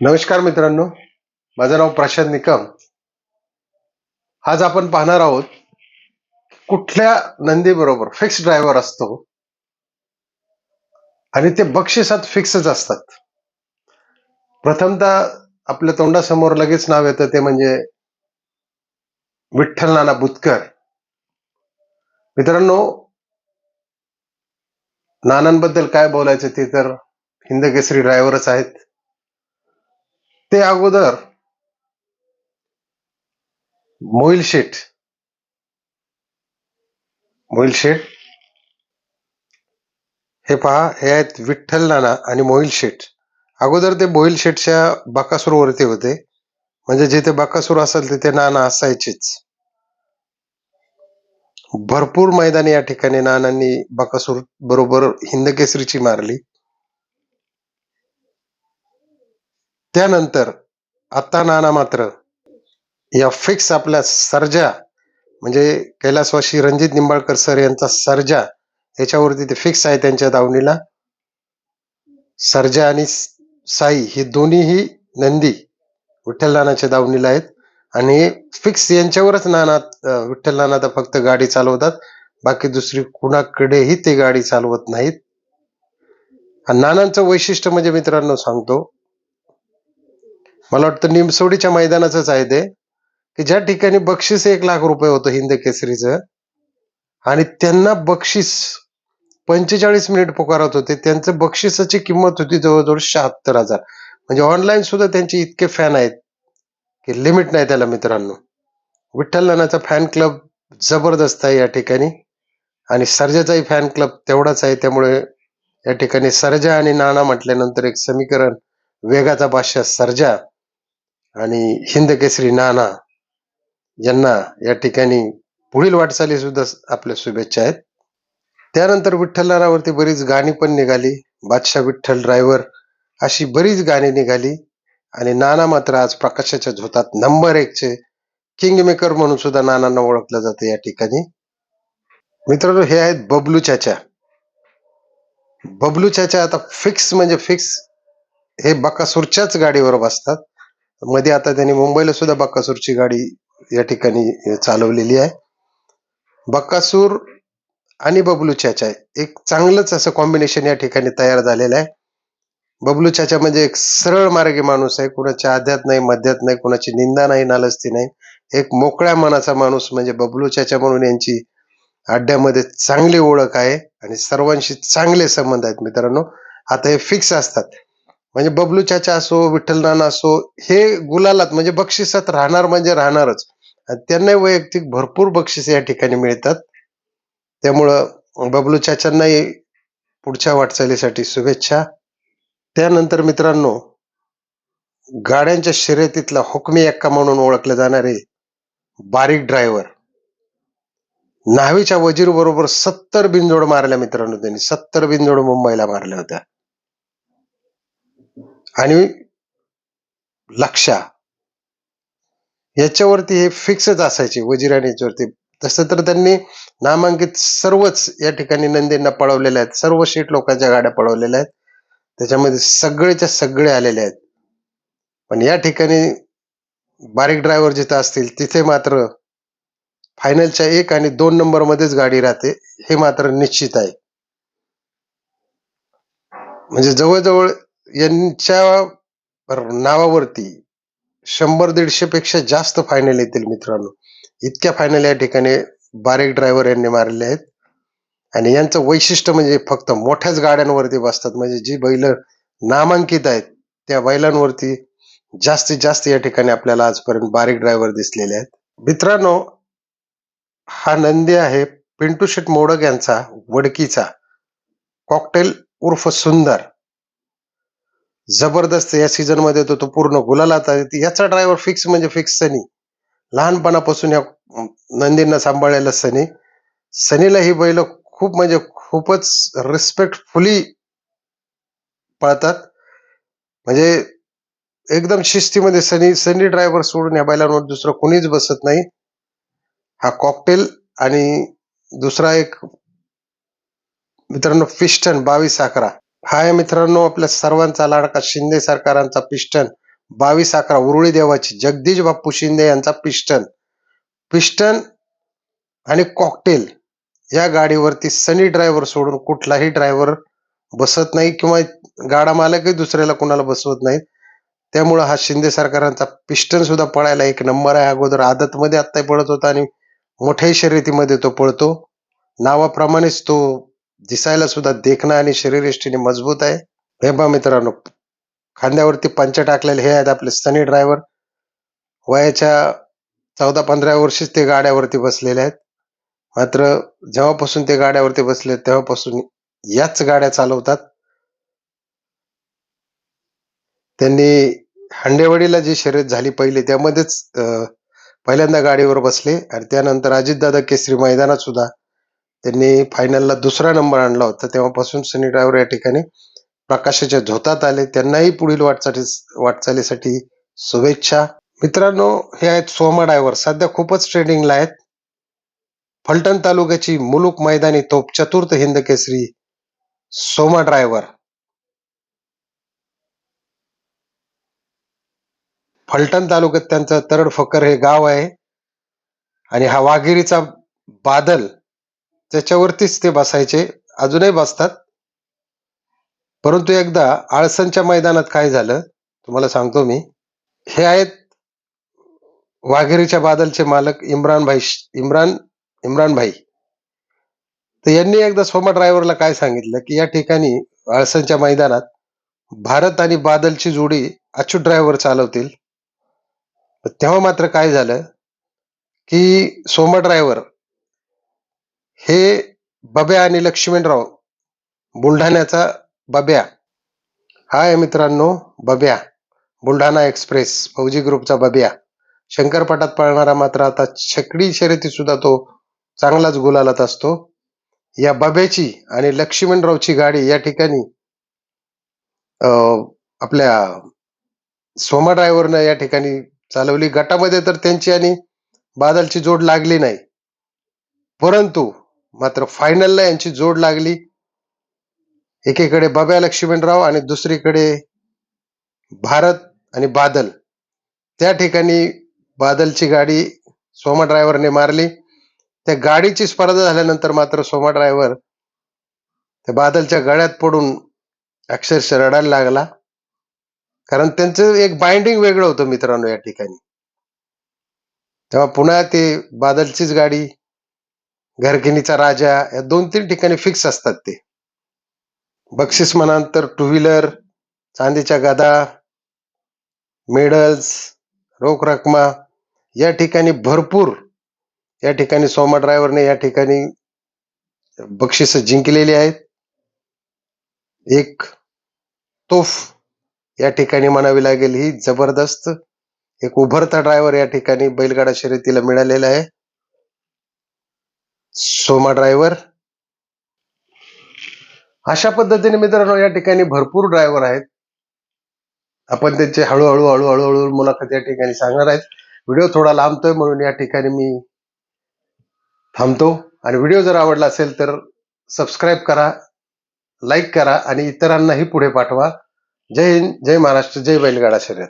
नमस्कार मित्रांनो. माझं नाव प्रशांत निकम. आज आपण पाहणार आहोत कुठल्या नंदी बरोबर फिक्स ड्रायव्हर असतो आणि ते बक्षिसात फिक्सच असतात. प्रथमतः आपल्या तोंडासमोर लगेच नाव येतं ते म्हणजे विठ्ठल नाना बुतकर. मित्रांनो नानांबद्दल काय बोलायचं ते तर हिंद केसरी ड्रायव्हरच आहेत. ते अगोदर मोईल शेठ मोईल शेठ हे पहा हे आहेत विठ्ठल नाना आणि मोईल शेठ अगोदर ते मोईल शेठच्या बकासूर वरती होते. म्हणजे जिथे बकासूर असेल तिथे नाना असायचेच. भरपूर मैदानी या ठिकाणी नानांनी बकासूर बरोबर हिंद केसरीची मारली. त्यानंतर आता नाना मात्र या फिक्स आपल्या सर्जा म्हणजे कैलासवाशी रणजित निंबाळकर सर यांचा सर्जा याच्यावरती ते फिक्स आहे त्यांच्या दावणीला. सर्जा आणि साई ही दोन्हीही नंदी विठ्ठल नानाच्या दावणीला आहेत. आणि फिक्स यांच्यावरच नाना विठ्ठल नाना तर फक्त गाडी चालवतात. बाकी दुसरी कुणाकडेही ते गाडी चालवत नाहीत. नानांचं वैशिष्ट्य म्हणजे मित्रांनो सांगतो मला वाटतं निमसोडीच्या मैदानाचंच आहे ते. की ज्या ठिकाणी बक्षीस एक लाख रुपये होतं हिंद केसरीचं आणि त्यांना बक्षीस पंचेचाळीस मिनिट पुकारत होते त्यांचं बक्षिसाची किंमत होती जवळजवळ शहात्तर हजार. म्हणजे ऑनलाईन सुद्धा त्यांचे इतके फॅन आहेत की लिमिट नाही त्याला मित्रांनो. विठ्ठल नानाचा फॅन क्लब जबरदस्त आहे या ठिकाणी आणि सर्जाचाही फॅन क्लब तेवढाच आहे. त्यामुळे या ठिकाणी सर्जा आणि नाना म्हटल्यानंतर एक समीकरण वेगाचा बादशाह सर्जा. आणि हिंदकेसरी नाना यांना या ठिकाणी पुढील वाटचाली सुद्धा आपल्या शुभेच्छा आहेत. त्यानंतर विठ्ठल बरीच गाणी पण निघाली. बादशाह विठ्ठल ड्रायव्हर अशी बरीच गाणी निघाली. आणि नाना मात्र आज प्रकाशाच्या झोतात नंबर एकचे किंग मेकर म्हणून सुद्धा नानांना ओळखलं जातं या ठिकाणी. मित्रांनो हे आहेत बबलू चाचा. बबलू चाचा आता फिक्स म्हणजे फिक्स हे बकासूरच्याच गाडीवर बसतात. मध्ये आता त्यांनी मुंबईला सुद्धा बक्कासूरची गाडी या ठिकाणी चालवलेली आहे. बक्कासूर आणि बबलू चाचा एक चांगलंच असं कॉम्बिनेशन या ठिकाणी तयार झालेलं आहे. बबलू चाचा म्हणजे एक सरळ मार्गी माणूस आहे. कुणाच्या आध्यात नाही मध्यात नाही कुणाची निंदा नाही नालस्ती नाही. एक मोकळ्या मनाचा माणूस म्हणजे बबलू चाचा म्हणून यांची अड्ड्यामध्ये चांगली ओळख आहे आणि सर्वांशी चांगले संबंध आहेत मित्रांनो. आता हे फिक्स असतात. म्हणजे बबलू चाचा असो विठ्ठल नाना असो हे गुलालात म्हणजे बक्षिसात राहणार म्हणजे राहणारच. त्यांना वैयक्तिक भरपूर बक्षीस या ठिकाणी मिळतात. त्यामुळं बबलू चाचांनाही पुढच्या वाटचालीसाठी शुभेच्छा. त्यानंतर मित्रांनो गाड्यांच्या शर्यतीतला हुकमी एक्का म्हणून ओळखले जाणारे बारीक ड्रायव्हर. न्हावीच्या वजीर बरोबर सत्तर बिनजोड मारल्या मित्रांनो त्यांनी. सत्तर बिनजोड मुंबईला मारल्या होत्या. आणि लक्षा याच्यावरती हे फिक्सच असायचे वजीर याच्यावरती तसं तर त्यांनी नामांकित सर्वच या ठिकाणी नंदींना पळवलेल्या आहेत. सर्व शेट लोकांच्या गाड्या पळवलेल्या आहेत. त्याच्यामध्ये सगळेच्या सगळे आलेले आहेत. पण या ठिकाणी बारीक ड्रायव्हर जिथं असतील तिथे मात्र फायनलच्या एक आणि दोन नंबर मध्येच गाडी राहते हे मात्र निश्चित आहे. म्हणजे जवळजवळ यांच्या नावावरती शंभर दीडशे पेक्षा जास्त फायनल येतील मित्रांनो. इतक्या फायनल या ठिकाणी बारीक ड्रायव्हर यांनी मारले आहेत. आणि यांचं वैशिष्ट्य म्हणजे फक्त मोठ्याच गाड्यांवरती बसतात. म्हणजे जी बैल नामांकित आहेत त्या बैलांवरती जास्तीत जास्त या ठिकाणी आपल्याला आजपर्यंत बारीक ड्रायव्हर दिसलेले आहेत. मित्रांनो हा नंदी आहे पिंटू शेट मोडक यांचा वडकीचा. कॉकटेल उर्फ सुंदर. जबरदस्त या सीझनमध्ये तो तो पूर्ण गुलालात आहे. याचा ड्रायव्हर फिक्स म्हणजे फिक्स सनी. लहानपणापासून या नंदींना सांभाळलेला सनी. सनीला ही बैल खूप म्हणजे खूपच रिस्पेक्टफुली पळतात. म्हणजे एकदम शिस्तीमध्ये सनी सनी ड्रायव्हर सोडून या बैलांवर दुसरं कोणीच बसत नाही. हा कॉकटेल आणि दुसरा एक मित्रांनो फिस्टन बावीस अकरा. हाय मित्रांनो आपल्या सर्वांचा लाडका शिंदे सरकारांचा पिस्टन बावीस अकरा उरुळी देवाची जगदीश बाप्पू शिंदे यांचा पिस्टन पिस्टन आणि कॉकटेल या गाडीवरती सनी ड्रायव्हर सोडून कुठलाही ड्रायव्हर बसत नाही किंवा गाडा मालकही दुसऱ्याला कुणाला बसवत नाही. त्यामुळं हा शिंदे सरकारांचा पिस्टन सुद्धा पळायला एक नंबर आहे. अगोदर आदतमध्ये आत्ता पळत होता आणि मोठ्याही शर्यतीमध्ये तो पळतो. नावाप्रमाणेच तो दिसायला सुद्धा देखणं आणि शरीरयष्टीने मजबूत आहे. हे मित्रांनो खांद्यावरती पंच टाकलेले हे आहेत आपले सनी ड्रायव्हर वयाच्या चौदा पंधरा वर्षीच ते गाड्यावरती बसलेले आहेत. मात्र जेव्हापासून ते गाड्यावरती बसले तेव्हापासून याच गाड्या चालवतात. त्यांनी हंडेवाडीला जी शर्यत झाली पहिले त्यामध्येच पहिल्यांदा गाडीवर बसले आणि त्यानंतर अजितदादा केसरी मैदानात सुद्धा त्यांनी फायनलला दुसरा नंबर आणला होता. तेव्हापासून सनी ड्रायव्हर या ठिकाणी प्रकाशाच्या झोतात आले. त्यांनाही पुढील वाटचाली वाटचालीसाठी शुभेच्छा. मित्रांनो हे आहेत सोमा ड्रायव्हर सध्या खूपच ट्रेडिंगला आहेत. फलटण तालुक्याची मुलुक मैदानी तोप चतुर्थ हिंद केसरी सोमा ड्रायव्हर फलटण तालुक्यात त्यांचं तरड फकर हे गाव आहे. आणि हा वाघिरीचा बादल त्याच्यावरतीच ते बसायचे. अजूनही बसतात. परंतु एकदा आळसनच्या मैदानात काय झालं तुम्हाला सांगतो मी. हे आहेत वाघेरीच्या बादलचे मालक इम्रान भाई इम्रान इम्रान भाई तर यांनी एकदा सोमा ड्रायव्हरला काय सांगितलं की या ठिकाणी आळसनच्या मैदानात भारत आणि बादलची जोडी अच्युत ड्रायव्हर चालवतील. तेव्हा मात्र काय झालं की सोमा ड्रायव्हर हे बब्या आणि लक्ष्मणराव बुलढाण्याचा बब्या. हाय मित्रांनो बब्या. बुलढाणा एक्सप्रेस फौजी ग्रुपचा बब्या. शंकरपटात पळणारा मात्र आता छकडी शर्यती सुद्धा तो चांगलाच गुलालात असतो. या बब्याची आणि लक्ष्मणरावची गाडी या ठिकाणी आपल्या सोमा ड्रायव्हरनं या ठिकाणी चालवली. गटामध्ये तर त्यांची आणि बादलची जोड लागली नाही. परंतु मात्र फायनलला यांची जोड लागली. एकीकडे बब्या लक्ष्मणराव आणि दुसरीकडे भारत आणि बादल. त्या ठिकाणी बादलची गाडी सोमा ड्रायव्हरने मारली. त्या गाडीची स्पर्धा झाल्यानंतर मात्र सोमा ड्रायव्हर त्या बादलच्या गळ्यात पडून अक्षरशः रडायला लागला. कारण त्यांचं एक बाइंडिंग वेगळं होतं मित्रांनो या ठिकाणी. तेव्हा पुन्हा ते बादलचीच गाडी घरगिनीचा राजा या दोन तीन ठिकाणी फिक्स असतात ते. बक्षीस म्हणाल तर टू व्हीलर चांदीच्या गदा मेडल्स रोख रकमा या ठिकाणी भरपूर या ठिकाणी सोमा ड्रायव्हरने या ठिकाणी बक्षीस जिंकलेली आहेत. एक तोफ या ठिकाणी म्हणावी लागेल ही जबरदस्त एक उभरता ड्रायव्हर या ठिकाणी बैलगाडा शर्यतीला मिळालेला आहे. सोमा ड्रायव्हर अशा पद्धतीने मित्रांनो या ठिकाणी भरपूर ड्रायव्हर आहेत. आपण त्यांचे हळूहळू हळूहळू हळूहळू मुलाखत या ठिकाणी सांगणार आहेत. व्हिडिओ थोडा लांबतोय म्हणून या ठिकाणी मी थांबतो. आणि व्हिडिओ जर आवडला असेल तर सबस्क्राईब करा लाईक करा आणि इतरांनाही पुढे पाठवा. जय हिंद जय महाराष्ट्र जय बैलगाडा शर्यत.